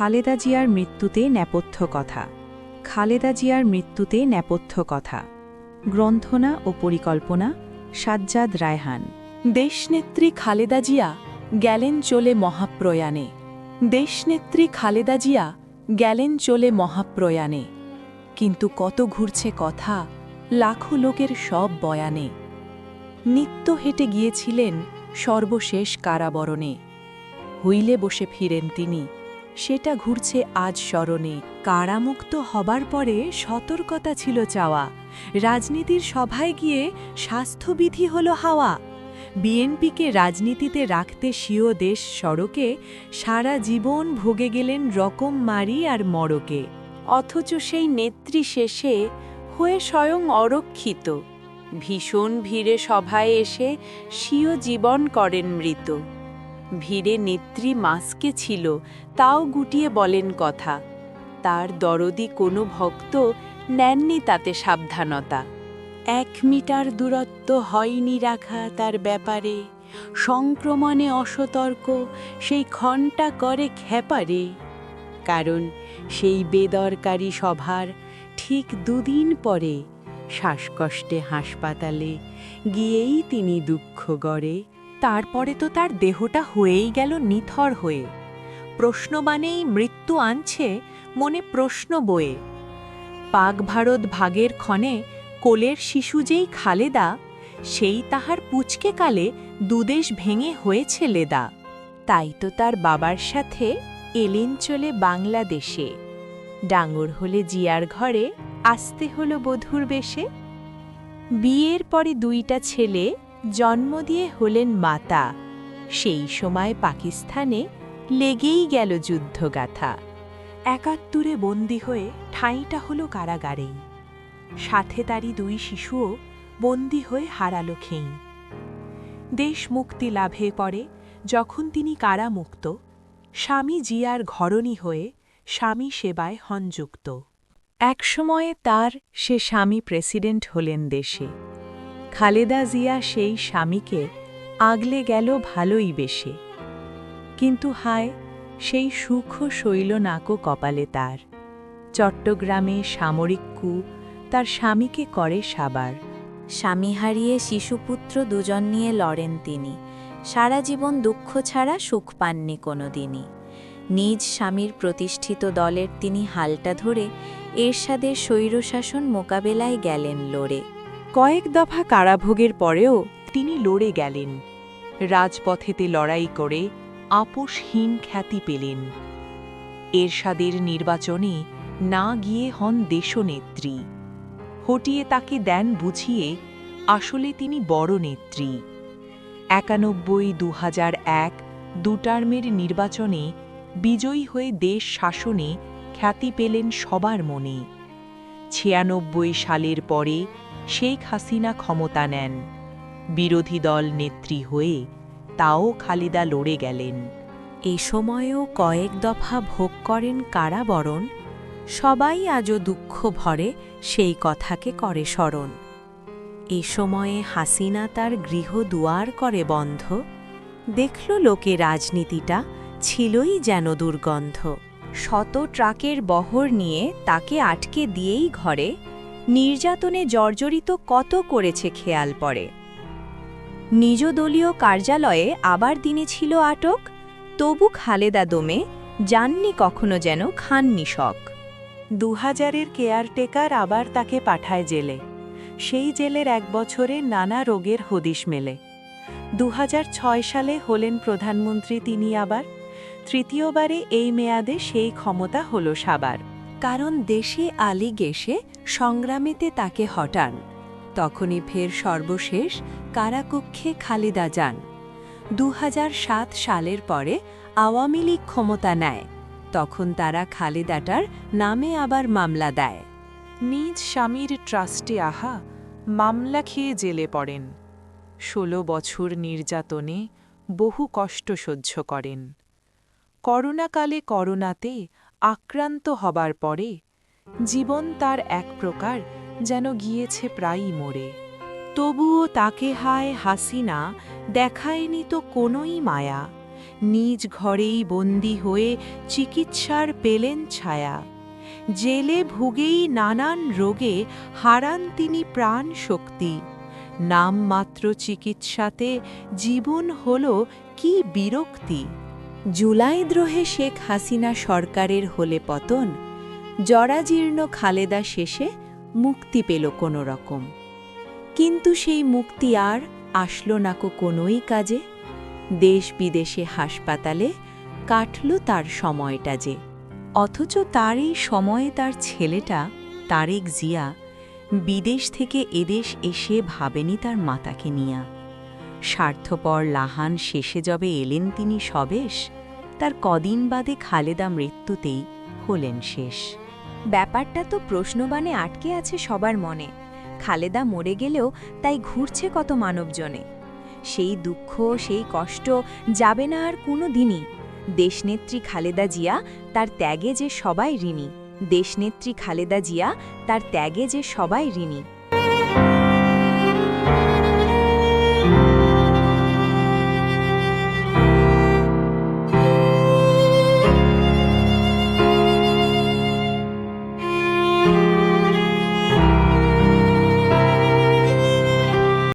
খালেদা জিয়ার মৃত্যুতে নেপথ্য কথা। খালেদা জিয়ার মৃত্যুতে নেপথ্য কথা। গ্রন্থনা ও পরিকল্পনা, সাজ্জাদ রায়হান। দেশনেত্রী খালেদা জিয়া গেলেন চলে মহাপ্রয়াণে। দেশনেত্রী খালেদা জিয়া গেলেন চলে মহাপ্রয়াণে। কিন্তু কত ঘুরছে কথা, লাখো লোকের সব বয়ানে। নিত্য হেঁটে গিয়েছিলেন সর্বশেষ কারাবরণে। হইলে বসে ফিরেন তিনি। সেটা ঘুরছে আজ স্মরণে। কারামুক্ত হবার পরে সতর্কতা ছিল চাওয়া। রাজনীতির সভায় গিয়ে স্বাস্থ্যবিধি হল হাওয়া। বিএনপিকে রাজনীতিতে রাখতে স্বীয় দেশ সড়কে সারা জীবন ভোগে গেলেন রকম মারি আর মরকে। অথচ সেই নেত্রী শেষে হয়ে স্বয়ং অরক্ষিত। ভীষণ ভিড়ে সভায় এসে স্বীয় জীবন করেন মৃত। ভিড়ে নেত্রী মাস্কে ছিল, তাও গুটিয়ে বলেন কথা। তার দরদি কোনো ভক্ত নেননি তাতে সাবধানতা। এক মিটার দূরত্ব হয়নি রাখা তার ব্যাপারে। সংক্রমণে অসতর্ক, সেই ঘণ্টা করে খেপারে। কারণ সেই বেদরকারী সভার ঠিক দুদিন পরে শ্বাসকষ্টে হাসপাতালে গিয়েই তিনি দুঃখ গড়ে। তারপরে তো তার দেহটা হয়েই গেল নিথর হয়ে। প্রশ্নবানেই মৃত্যু আনছে, মনে প্রশ্ন বয়ে। পাক ভারত ভাগের ক্ষণে কোলের শিশু যেই খালেদা, সেই তাহার পুচকে কালে দুদেশ ভেঙে হয়েছে লেদা। তাই তো তার বাবার সাথে এলেন চলে বাংলাদেশে। ডাঙর হলে জিয়ার ঘরে, আসতে হলো বধুর বেশে। বিয়ের পরে দুইটা ছেলে জন্ম দিয়ে হলেন মাতা। সেই সময় পাকিস্তানে লেগেই গেল যুদ্ধগাথা। একাত্তরে বন্দি হয়ে ঠাঁইটা হলো কারাগারেই। সাথে তারই দুই শিশুও বন্দি হয়ে হারালো খেই। দেশ মুক্তি লাভে পরে যখন তিনি কারামুক্ত, স্বামী জিয়ার ঘরণী হয়ে স্বামী সেবায় হনযুক্ত। একসময়ে তার সে স্বামী প্রেসিডেন্ট হলেন দেশে। খালেদা জিয়া সেই স্বামীকে আগলে গেল ভালোই বেশে। কিন্তু হায়, সেই সুখ শৈল নাকো কপালে তার। চট্টগ্রামে সামরিক কু তার স্বামীকে করে সাবার। স্বামী হারিয়ে শিশুপুত্র দুজন নিয়ে লড়েন তিনি। সারা জীবন দুঃখ ছাড়া সুখ পাননি কোনোদিনই। নিজ স্বামীর প্রতিষ্ঠিত দলের তিনি হালটা ধরে এরশাদের স্বৈরশাসন মোকাবেলায় গেলেন লড়ে। কয়েক দফা কারাভোগের পরেও তিনি লড়ে গেলেন। রাজপথেতে লড়াই করে আপোষহীন খ্যাতি পেলেন। এরশাদের নির্বাচনে না গিয়ে হন দেশনেত্রী। হটিয়ে তাকে দেন বুঝিয়ে আসলে তিনি বড় নেত্রী। একানব্বই দু এক দুটার্মের নির্বাচনে বিজয়ী হয়ে দেশ শাসনে খ্যাতি পেলেন সবার মনে। ছিয়ানব্বই সালের পরে শেখ হাসিনা ক্ষমতা নেন। বিরোধী দল নেত্রী হয়ে তাও খালিদা লড়ে গেলেন। এ সময়েও কয়েক দফা ভোগ করেন কারাবরণ। সবাই আজও দুঃখ ভরে সেই কথাকে করে স্মরণ। এ সময়ে হাসিনা তার গৃহ দুয়ার করে বন্ধ। দেখল লোকে রাজনীতিটা ছিলই যেন দুর্গন্ধ। শত ট্রাকের বহর নিয়ে তাকে আটকে দিয়েই ঘরে নির্যাতনে জর্জরিত কত করেছে খেয়াল পড়ে। নিজ দলীয় কার্যালয়ে আবার দিনে ছিল আটক, তবু খালেদা দমে যাননি কখনো যেন খাননি শখ দু হাজারের কেয়ারটেকার আবার তাকে পাঠায় জেলে। সেই জেলের এক বছরে নানা রোগের হদিশ মেলে। দু হাজার ছয় সালে হলেন প্রধানমন্ত্রী তিনি আবার, তৃতীয়বারে এই মেয়াদে সেই ক্ষমতা হল সাবার। কারণ দেশে আলী গেসে সংগ্রামেতে তাকে হটান। তখনই ফের সর্বশেষ কারাকক্ষে খালিদা যান। দু হাজার সাত সালের পরে আওয়ামী লীগ ক্ষমতা নেয়। তখন তারা খালেদাটার নামে আবার মামলা দেয়। নিজ স্বামীর ট্রাস্টে আহা, মামলা খেয়ে জেলে পড়েন। ষোলো বছর নির্যাতনে বহু কষ্ট সহ্য করেন। করোনাকালে করোনাতে আক্রান্ত হবার পরে জীবন তার এক প্রকার যেন গিয়েছে প্রায়ই মরে। তবুও তাকে হায় হাসিনা দেখায়নি তো কোনোই মায়া। নিজ ঘরেই বন্দী হয়ে চিকিৎসার পেলেন ছায়া। জেলে ভুগেই নানান রোগে হারান তিনি প্রাণ শক্তি নামমাত্র চিকিৎসাতে জীবন হল কি বিরক্তি। জুলাইদ্রোহে শেখ হাসিনা সরকারের হলে পতন, জরাজীর্ণ খালেদা শেষে মুক্তি পেল কোনো রকম কিন্তু সেই মুক্তি আর আসলো নাকো কোনোই কাজে। দেশ বিদেশে হাসপাতালে কাটল তার সময়টা যে। অথচ তার এই সময়ে তার ছেলেটা, তারেক জিয়া, বিদেশ থেকে এদেশ এসে ভাবেনি তার মাতাকে নিয়া। স্বার্থপর লাহান শেষে যবে এলেন তিনি সবেশ, তার কদিন বাদে খালেদা মৃত্যুতেই হলেন শেষ। ব্যাপারটা তো প্রশ্নবাণে আটকে আছে সবার মনে। খালেদা মরে গেলেও তাই ঘুরছে কত মানবজনে। সেই দুঃখ, সেই কষ্ট যাবে না আর কোনো দিনই। দেশনেত্রী খালেদা জিয়া, তার ত্যাগে যে সবাই ঋণী। দেশনেত্রী খালেদা জিয়া, তার ত্যাগে যে সবাই ঋণী।